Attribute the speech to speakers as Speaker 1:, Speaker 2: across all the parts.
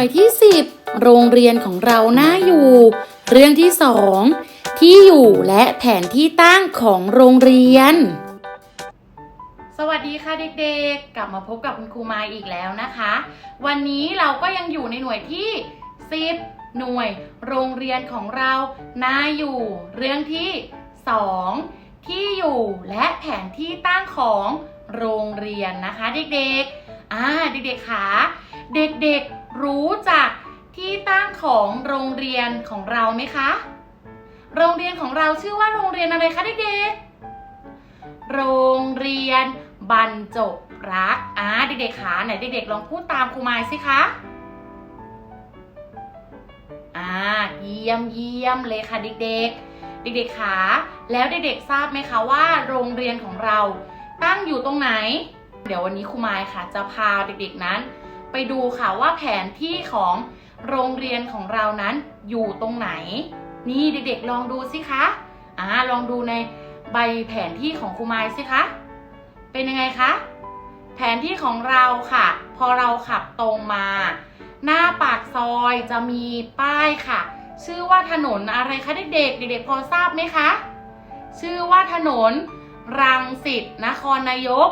Speaker 1: วยที่ 10 โรงเรียนของเราน่าอยู่ เรื่องที่ 2 ที่อยู่และแผนที่ตั้งของโรงเรียน สวัสดีค่ะเด็กๆ กลับมาพบกับคุณครูมาอีกแล้วนะคะ วันนี้เราก็ยังอยู่ในหน่วยที่ 10 หน่วย โรงเรียนของเราน่าอยู่ เรื่องที่ 2 ที่อยู่และแผนที่ตั้งของโรงเรียนนะคะ เด็กๆ อ่าเด็กๆคะเด็กๆ รู้จักที่ตั้งของโรงเรียนของเราไหมคะ โรงเรียนของเราชื่อว่าโรงเรียนอะไรคะเด็กๆ โรงเรียนบรรจบรักอ่าเด็กๆขาไหนเด็กๆลองพูดตามครูไมายสิคะอ่าเยี่ยมเยี่ยมเลยค่ะเด็กๆ เด็กๆขาแล้วเด็กๆทราบไหมคะว่า โรงเรียนของเราตั้งอยู่ตรงไหน เดี๋ยววันนี้ครูไมายค่ะ จะพาเด็กๆนั้น ไปดูค่ะว่าแผนที่ของโรงเรียนของเรานั้นอยู่ตรงไหน นี่เด็กๆลองดูสิคะอ่าลองดูในใบแผนที่ของครูไมายสิคะเป็นยังไงคะแผนที่ของเราค่ะ พอเราขับตรงมา หน้าปากซอยจะมีป้ายค่ะ ชื่อว่าถนนอะไรคะเด็กๆเด็กๆพอทราบไหมคะชื่อว่าถนนรังสิตนครนายก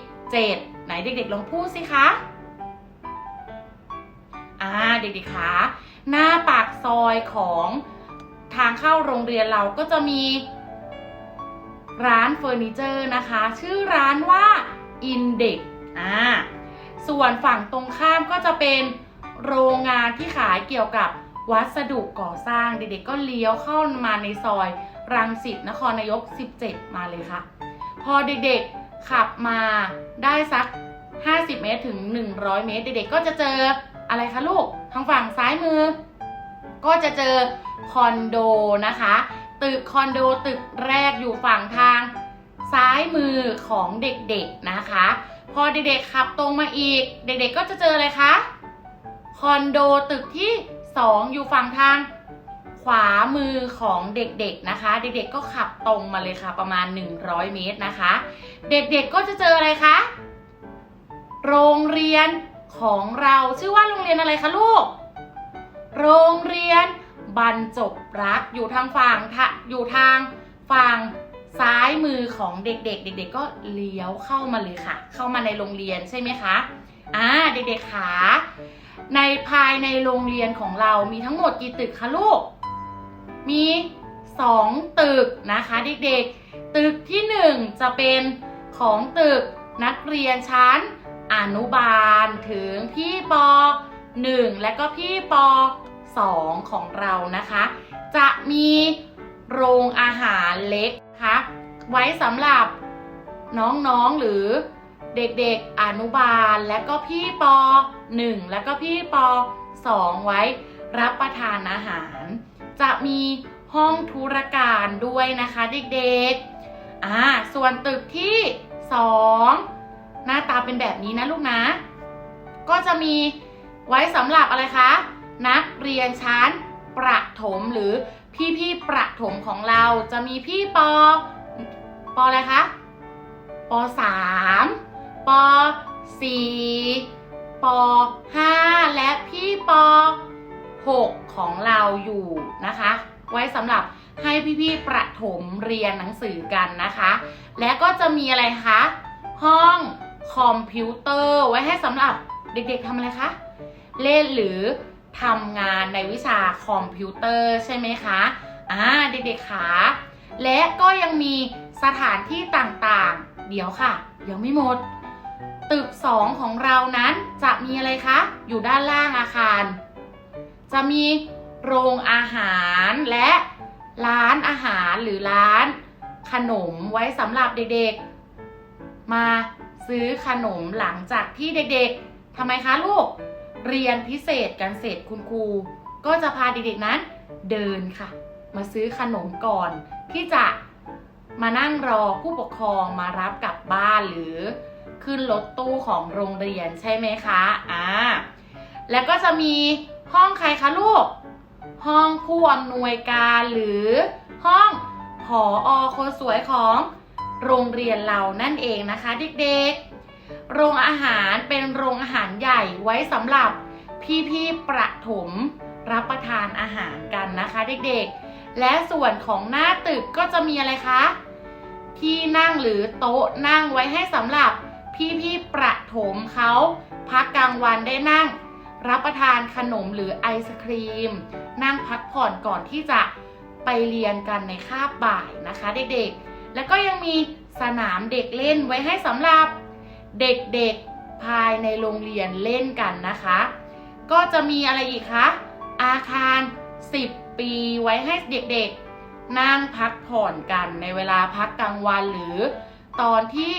Speaker 1: 17 ไหนเด็กๆลองพูดสิคะ อ่าเด็กๆคะหน้าปากซอยของทางเข้าโรงเรียนเราก็จะมี ร้านเฟอร์นิเจอร์นะคะ ชื่อร้านว่า Index อ่าส่วนฝั่งตรงข้ามก็จะเป็นโรงงานที่ขายเกี่ยวกับวัสดุก่อสร้างเด็กๆก็เลี้ยวเข้ามาในซอย รังสิตนครนายก 17 มาเลยค่ะ พอเด็กๆขับมาได้สัก 50 เมตรถึง 100 เมตร เด็กๆก็จะเจอ อะไรคะลูก ทางฝั่งซ้ายมือ ก็จะเจอคอนโดนะคะ ตึกคอนโดตึกแรกอยู่ฝั่งทางซ้ายมือของเด็กๆนะคะ พอเด็กๆขับตรงมาอีก เด็กๆก็จะเจออะไรคะ คอนโดตึกที่ 2 อยู่ฝั่งทางขวามือของเด็กๆนะคะ เด็กๆก็ขับตรงมาเลยค่ะ ประมาณ 100 เมตรนะคะ เด็กๆก็จะเจออะไรคะ โรงเรียน ของเราชื่อว่าโรงเรียนอะไรคะลูก โรงเรียนบรรจบรักอยู่ทางฝั่งทะอยู่ทางฝั่งซ้ายมือของเด็กๆ เด็ก ๆ ก็เลี้ยวเข้ามาเลยค่ะ เข้ามาในโรงเรียนใช่ไหมคะอ่าเด็กๆขาในภายในโรงเรียนของเรามีทั้งหมดกี่ตึกคะลูก มีสองตึกนะคะเด็กๆ ตึกที่หนึ่งจะเป็นของตึกนักเรียนชั้น อนุบาลถึงพี่ป .1 และก็พี่ป .2 ของเรานะคะ จะมีโรงอาหารเล็กคะไว้สำหรับน้องๆหรือเด็กๆอนุบาลและก็พี่ป .1 และก็พี่ป .2 ไว้รับประทานอาหาร จะมีห้องธุรการด้วยนะคะเด็กๆอ่าส่วนตึกที่ 2 หน้าตาเป็นแบบนี้นะลูกนะ ก็จะมีไว้สำหรับอะไรคะ นักเรียนชั้นประถมหรือพี่พี่ๆประถมของเราจะมีพี่ปปอะไรคะปสามปสี่ปห้าและพี่ปหกของเราอยู่นะคะ ไว้สำหรับให้พี่ๆประถมเรียนหนังสือกันนะคะ และก็จะมีอะไรคะ ห้อง คอมพิวเตอร์ไว้ให้สำหรับเด็กๆทำอะไรคะ เล่นหรือทำงานในวิชาคอมพิวเตอร์ใช่ไหมคะอ่าเด็กๆขาและก็ยังมีสถานที่ต่างๆ เดี๋ยวค่ะ ยังไม่หมด ตึก 2 ของเรานั้นจะมีอะไรคะ อยู่ด้านล่างอาคาร จะมีโรงอาหารและร้านอาหารหรือร้านขนมไว้สำหรับเด็กๆ มา ซื้อขนมหลังจากที่เด็กๆทำไมคะลูก เรียนพิเศษกันเสร็จคุณครู ก็จะพาเด็กๆนั้นเดินค่ะ มาซื้อขนมก่อน ที่จะมานั่งรอผู้ปกครองมารับกลับบ้านหรือขึ้นรถตู้ของโรงเรียนใช่ไหมคะ อ่า แล้วก็จะมีห้องใครคะลูก ห้องผู้อำนวยการหรือห้องผออคนสวยของ โรงเรียนเรานั่นเองนะคะเด็กๆ โรงอาหารเป็นโรงอาหารใหญ่ไว้สำหรับพี่ๆประถมรับประทานอาหารกันนะคะเด็กๆ และส่วนของหน้าตึกก็จะมีอะไรคะ ที่นั่งหรือโต๊ะนั่งไว้ให้สำหรับพี่ๆประถมเขาพักกลางวันได้นั่ง รับประทานขนมหรือไอศครีม นั่งพักผ่อนก่อนที่จะไปเรียนกันในคาบบ่ายนะคะเด็กๆ แล้วก็ยังมีสนามเด็กเล่นไว้ให้สำหรับเด็กๆภายในโรงเรียนเล่นกันนะคะ ก็จะมีอะไรอีกคะอาคาร 10 ปีไว้ให้เด็กๆ นั่งพักผ่อนกันในเวลาพักกลางวันหรือ ตอนที่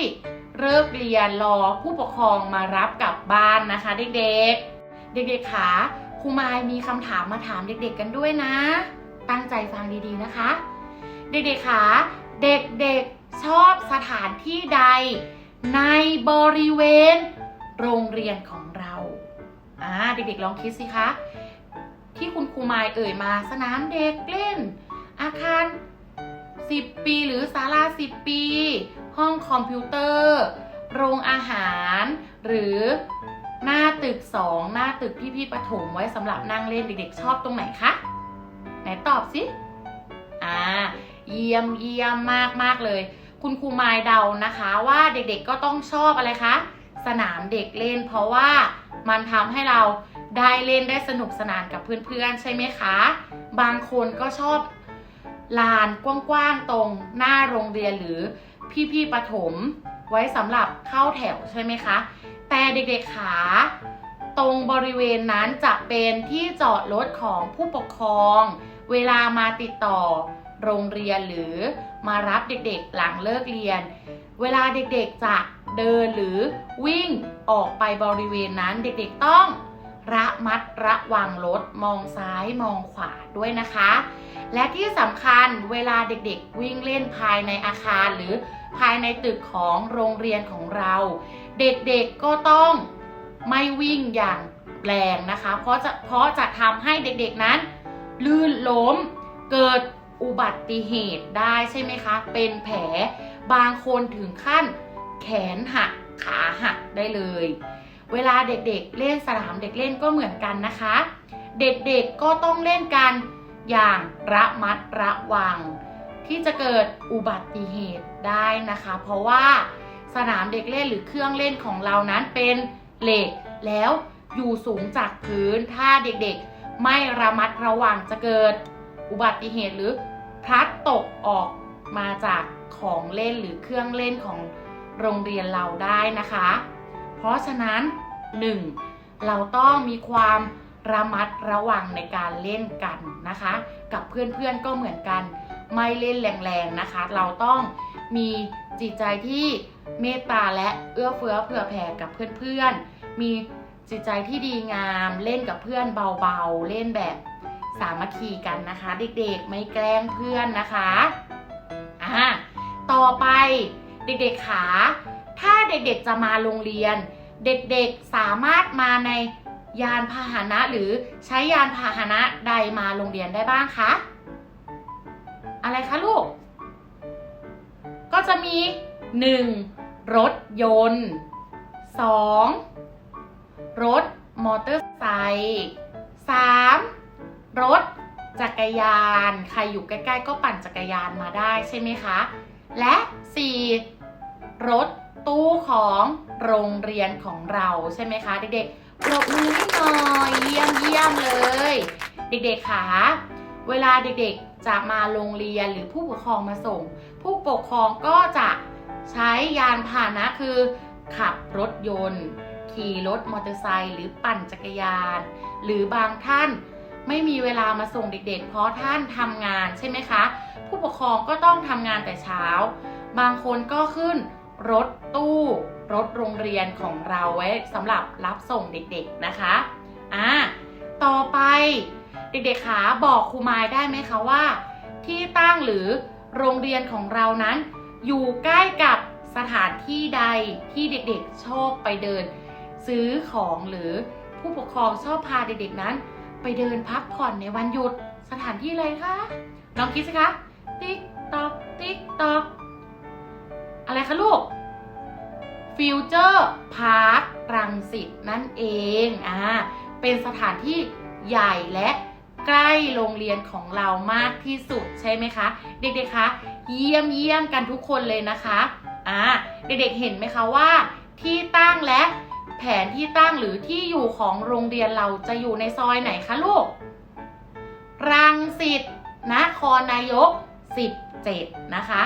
Speaker 1: เลิกเรียนรอผู้ปกครองมารับกลับบ้านนะคะเด็กๆ เด็กๆขาครูมายมีคำถามมาถามเด็กๆกันด้วยนะ ตั้งใจฟังดีๆนะคะ เด็กๆขา เด็กๆชอบสถานที่ใด ในบริเวณ โรงเรียนของเราอ่าเด็กๆลองคิดสิคะ ที่คุณครูมายเอ่ยมาสนามเด็กเล่น อาคาร 10 ปีหรือศาลา 10 ปี ห้องคอมพิวเตอร์ โรงอาหาร หรือหน้าตึก 2 หน้าตึกที่พี่ประถมไว้สำหรับนั่งเล่นเด็กๆชอบตรงไหนคะ ไหนตอบสิอ่า เยี่ยมเยี่ยมมากมากเลย คุณครูมายเดานะคะว่าเด็กๆก็ต้องชอบอะไรคะสนามเด็กเล่น เพราะว่ามันทำให้เราได้เล่นได้สนุกสนานกับเพื่อนๆ ใช่ไหมคะ บางคนก็ชอบลานกว้างๆตรงหน้าโรงเรียนหรือพี่ๆประถม ไว้สำหรับเข้าแถวใช่ไหมคะ แต่เด็กๆขาตรงบริเวณนั้นจะเป็นที่จอดรถของผู้ปกครอง เวลามาติดต่อ โรงเรียนหรือมารับเด็กๆหลังเลิกเรียน เวลาเด็กๆจะเดินหรือวิ่งออกไปบริเวณนั้นเด็กๆต้องระมัดระวังรถมองซ้ายมองขวาด้วยนะคะ และที่สำคัญเวลาเด็กๆวิ่งเล่นภายในอาคารหรือภายในตึกของโรงเรียนของเรา เด็กๆก็ต้องไม่วิ่งอย่างแรงนะคะ เพราะจะเพราะจะทำให้เด็กๆนั้น ลื่นล้มเกิด อุบัติเหตุได้ใช่ไหมคะ เป็นแผลบางคนถึงขั้นแขนหักขาหักได้เลย เวลาเด็กๆเล่นสนามเด็กเล่นก็เหมือนกันนะคะ เด็กๆก็ต้องเล่นกันอย่างระมัดระวัง ที่จะเกิดอุบัติเหตุได้นะคะ เพราะว่าสนามเด็กเล่นหรือเครื่องเล่นของเรานั้นเป็นเหล็กแล้วอยู่สูงจากพื้นถ้าเด็กๆ ไม่ระมัดระวังจะเกิด อุบัติเหตุหรือพลัดตกออกมาจากของเล่นหรือเครื่องเล่นของโรงเรียนเราได้นะคะ เพราะฉะนั้น 1. เราต้องมีความระมัดระวังในการเล่นกันนะคะ กับเพื่อนๆก็เหมือนกัน ไม่เล่นแรงๆนะคะ เราต้องมีจิตใจที่เมตตาและเอื้อเฟื้อเผื่อแผ่กับเพื่อนๆ มีจิตใจที่ดีงาม เล่นกับเพื่อนเบาๆ เล่นแบบ สามัคคีกันนะคะ เด็กๆไม่แกล้งเพื่อนนะคะอ่าต่อไปเด็กๆขาถ้าเด็กๆจะมาโรงเรียน เด็กๆสามารถมาในยานพาหนะหรือใช้ยานพาหนะใดมาโรงเรียนได้บ้างคะอะไรคะลูก ก็จะมี 1. รถยนต์ 2. รถมอเตอร์ไซค์ 3. รถจักรยาน ใครอยู่ใกล้ ๆ ก็ปั่นจักรยานมาได้ใช่ไหมคะ และ 4. รถตู้ของโรงเรียนของเราใช่ไหมคะ เด็กๆปรบมือให้หน่อยเยี่ยมเยี่ยมเลย เด็กๆคะเวลาเด็กๆจะมาโรงเรียนหรือผู้ปกครองมาส่ง ผู้ปกครองก็จะใช้ยานพาหนะคือ ขับรถยนต์ ขี่รถมอเตอร์ไซค์หรือปั่นจักรยาน หรือบางท่าน ไม่มีเวลามาส่งเด็กๆ เพราะท่านทำงานใช่ไหมคะ ผู้ปกครองก็ต้องทำงานแต่เช้า บางคนก็ขึ้นรถตู้รถโรงเรียนของเราไว้สำหรับรับส่งเด็กๆนะคะอ่าต่อไปเด็กๆขาบอกครูมายได้ไหมคะว่า ที่ตั้งหรือโรงเรียนของเรานั้น อยู่ใกล้กับสถานที่ใดที่เด็กๆชอบไปเดิน ซื้อของหรือผู้ปกครองชอบพาเด็กๆนั้น ไปเดินพักผ่อนในวันหยุดสถานที่อะไรคะลองคิดสิคะติ๊กตอกติ๊กตอกอะไรคะลูกฟิวเจอร์พาร์ครังสิตนั่นเองอ่าเป็นสถานที่ใหญ่และใกล้โรงเรียนของเรามากที่สุดใช่ไหมคะ เด็กๆคะเยี่ยมเยี่ยมกันทุกคนเลยนะคะอ่าเด็กๆเห็นไหมคะว่า ที่ตั้งและ แผนที่ตั้งหรือที่อยู่ของโรงเรียนเราจะอยู่ในซอยไหนคะลูก รังสิตนครนายก 17 นะคะ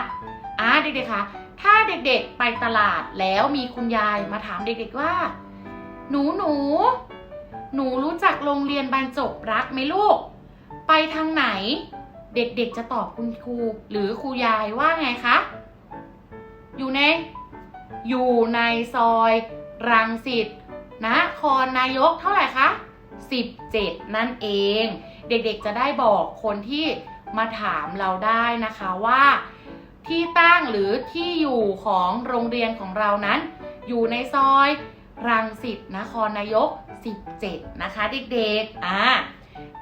Speaker 1: อ่าเด็กๆคะถ้าเด็กๆไปตลาดแล้วมีคุณยายมาถามเด็กๆว่า หนูหนูหนูรู้จักโรงเรียนบรรจบรักไหมลูก ไปทางไหน เด็กๆจะตอบคุณครูหรือครูยายว่าไงคะ อยู่ใน อยู่ในซอย รังสิตนครนายกเท่าไหร่คะ 17 นั่นเอง เด็กๆจะได้บอกคนที่มาถามเราได้นะคะว่า ที่ตั้งหรือที่อยู่ของโรงเรียนของเรานั้น อยู่ในซอย รังสิตนครนายก 17 นะคะ เด็กๆอ่า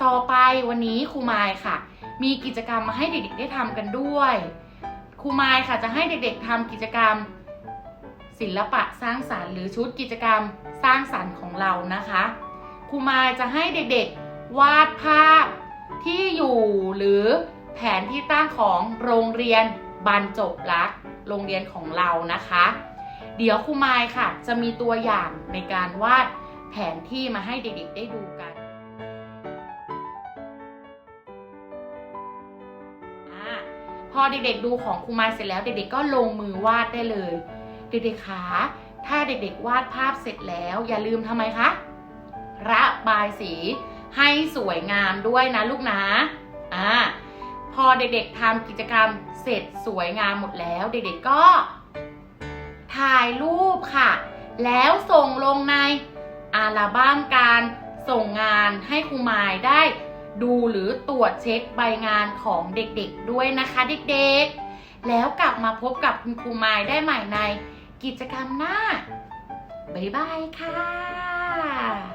Speaker 1: ต่อไปวันนี้ครูมายค่ะ มีกิจกรรมมาให้เด็กๆได้ทำกันด้วยครูมายค่ะจะให้เด็กๆทำกิจกรรม ศิลปะสร้างสารรค์หรือชุดกิจกรรมสร้างสรรค์ของเรานะคะครูมายจะให้เด็กๆวาดภาพที่อยู่หรือแผนที่ตั้งของโรงเรียนบรรจบรักโรงเรียนของเรานะคะ เดี๋ยวครูมายค่ะ จะมีตัวอย่างในการวาดแผนที่มาให้เด็กๆได้ดูกันพอเด็กๆดูของครูมายเสร็จแล้วเด็กๆก็ลงมือวาดได้เลย เด็กๆคะถ้าเด็กๆวาดภาพเสร็จแล้ว อย่าลืมทำไมคะระบายสีให้สวยงามด้วยนะลูกนะอ่าพอเด็กๆทำกิจกรรมเสร็จสวยงามหมดแล้ว เด็กๆก็ ถ่ายรูปค่ะ แล้วส่งลงในอัลบั้มการส่งงานให้ครูมายได้ ดูหรือตรวจเช็คใบงานของเด็กๆด้วยนะคะ เด็กๆ แล้วกลับมาพบกับคุณครูมายได้ใหม่ใน กิจกรรมหน้า บ๊ายบายค่ะ